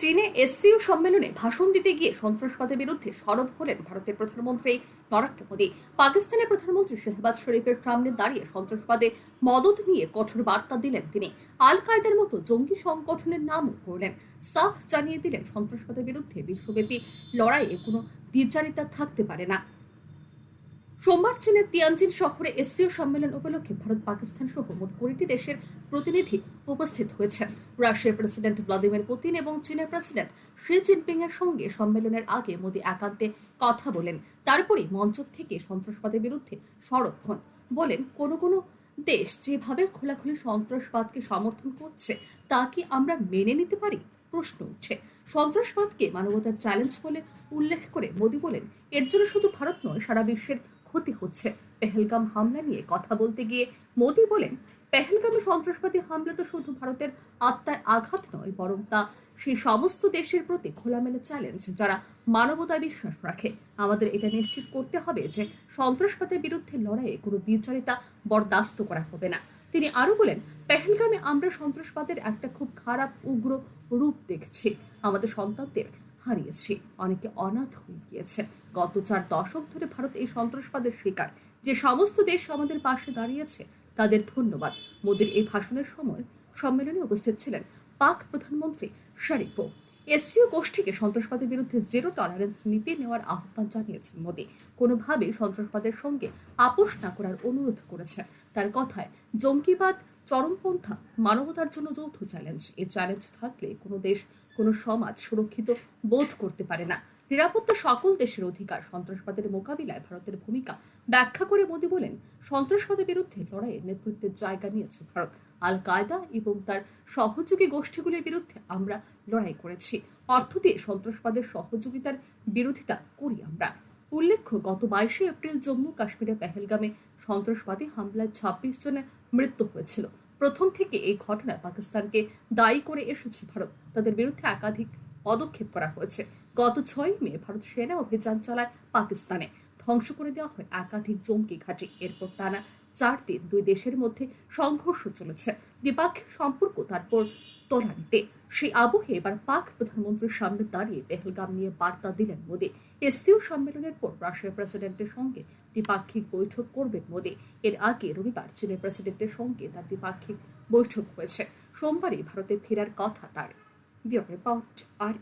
চীনে এসসিও সম্মেলনে ভাষণ দিতে গিয়ে সন্ত্রাসবাদের বিরুদ্ধে সরব হলেন ভারতের প্রধানমন্ত্রী নরেন্দ্র মোদী। পাকিস্তানের প্রধানমন্ত্রী শেহবাজ শরীফের সামনে দাঁড়িয়ে সন্ত্রাসবাদে মদত নিয়ে কঠোর বার্তা দিলেন তিনি। আল কায়দার মতো জঙ্গি সংগঠনের নামও করলেন। সাফ জানিয়ে দিলেন, সন্ত্রাসবাদের বিরুদ্ধে বিশ্বব্যাপী লড়াইয়ে কোনো দ্বিচারিতা থাকতে পারে না। সোমবার চীনের তিয়ানজিন শহরে এসসিও সম্মেলন উপলক্ষে ভারত পাকিস্তান সহ মোট কুড়িটি দেশের প্রতিনিধি উপস্থিত হয়েছেন। রাশিয়ার প্রেসিডেন্ট ভ্লাদিমির পুতিন এবং চীনের প্রেসিডেন্ট শি জিনপিং এর সঙ্গে সম্মেলনের আগে মোদী একান্তে কথা বলেন। তারপরে মঞ্চ থেকে সন্ত্রাসবাদের বিরুদ্ধে সরব হন বলেন, কোনো কোনো দেশ যেভাবে খোলাখুলি সন্ত্রাসবাদকে সমর্থন করছে, তা কি আমরা মেনে নিতে পারি? প্রশ্ন উঠছে সন্ত্রাসবাদকে মানবতার চ্যালেঞ্জ বলে উল্লেখ করে মোদী বলেন, এর জন্য শুধু ভারত নয়, সারা বিশ্বের ক্ষতি হচ্ছে। পেহেলগাম হামলা নিয়ে কথা বলতে গিয়ে মোদী বলেন, পেহেলগামে সন্ত্রাসবাদী হামলা তো শুধু ভারতের আত্মায় আঘাত নয়, বরং তা সেই সমস্ত দেশের প্রতি খোলামেলা চ্যালেঞ্জ যারা মানবতায় বিশ্বাস রাখে। আমাদের এটা নিশ্চিত করতে হবে যে সন্ত্রাসবাদের বিরুদ্ধে লড়াইয়ে কোনো বিচারিতা বরদাস্ত করা হবে না। তিনি আরও বলেন, পেহেলগামে আমরা সন্ত্রাসবাদের একটা খুব খারাপ, উগ্র রূপ দেখছি। আমাদের সন্তানদের হারিয়েছি। অনেকে অনাথ হয়ে গিয়েছে। গত চার দশক ধরে ভারত এই সন্ত্রাসবাদের শিকার। যে সমস্ত দেশ আমাদের পাশে দাঁড়িয়েছে, তাদের ধন্যবাদ। মোদীর এই ভাষণের সময় সম্মেলনে উপস্থিত ছিলেন পাক প্রধানমন্ত্রী শরীফও এসসিও গোষ্ঠীকে সন্ত্রাসবাদের বিরুদ্ধে জিরো টলারেন্স নীতি নেওয়ার আহ্বান জানিয়েছেন মোদী। কোনোভাবেই সন্ত্রাসবাদের সঙ্গে আপোষ না করার অনুরোধ করেছেন। তার কথায়, জঙ্গিবাদ, চরমপন্থা, মানবতার জন্য যৌথ চ্যালেঞ্জ এই চ্যালেঞ্জ থাকলে কোনো দেশ কোনো সমাজ সুরক্ষিত বোধ করতে পারে না। নিরাপত্তা সকল দেশের অধিকার। সন্ত্রাসবাদের মোকাবিলায় ভারতের ভূমিকা ব্যাখ্যা করে মোদী বলেন, সন্ত্রাসবাদের বিরুদ্ধে লড়াইয়ে নেতৃত্বের জায়গা নিয়েছে ভারত। আল কায়দা এবং তার সহযোগী গোষ্ঠীগুলির বিরুদ্ধে আমরা লড়াই করেছি। অর্থ দিয়ে সন্ত্রাসবাদের সহযোগিতার বিরোধিতা করি আমরা। উল্লেখ্য, গত বাইশে এপ্রিল জম্মু কাশ্মীরের পেহেলগামে সন্ত্রাসবাদী হামলায় ছাব্বিশ জনের মৃত্যু হয়েছিল। প্রথম থেকে এই ঘটনায় পাকিস্তানকে দায়ী করে এসেছে ভারত। তাদের বিরুদ্ধে একাধিক পদক্ষেপ করা হয়েছে। গত ছয় মে ভারত সেনা অভিযান চালায় পাকিস্তানে। ধ্বংস করে দেওয়া হয় একাধিক জঙ্গি ঘাঁটি। এরপর টানা চার দিন দুই দেশের মধ্যে সংঘর্ষ চলেছে। দ্বিপাক্ষিক সম্পর্ক, তারপর তলানিতে সেই আবহে এবার পাক প্রধানমন্ত্রীর সামনে দাঁড়িয়ে পেহেলগাম নিয়ে বার্তা দিলেন মোদী। এসসিও সম্মেলনের পর রাশিয়ার প্রেসিডেন্টের সঙ্গে দ্বিপাক্ষিক বৈঠক করবেন মোদী। এর আগে রবিবার চীনের প্রেসিডেন্টের সঙ্গে তার দ্বিপাক্ষিক বৈঠক হয়েছে। সোমবারই ভারতে ফেরার কথা তার। রিপোর্ট আর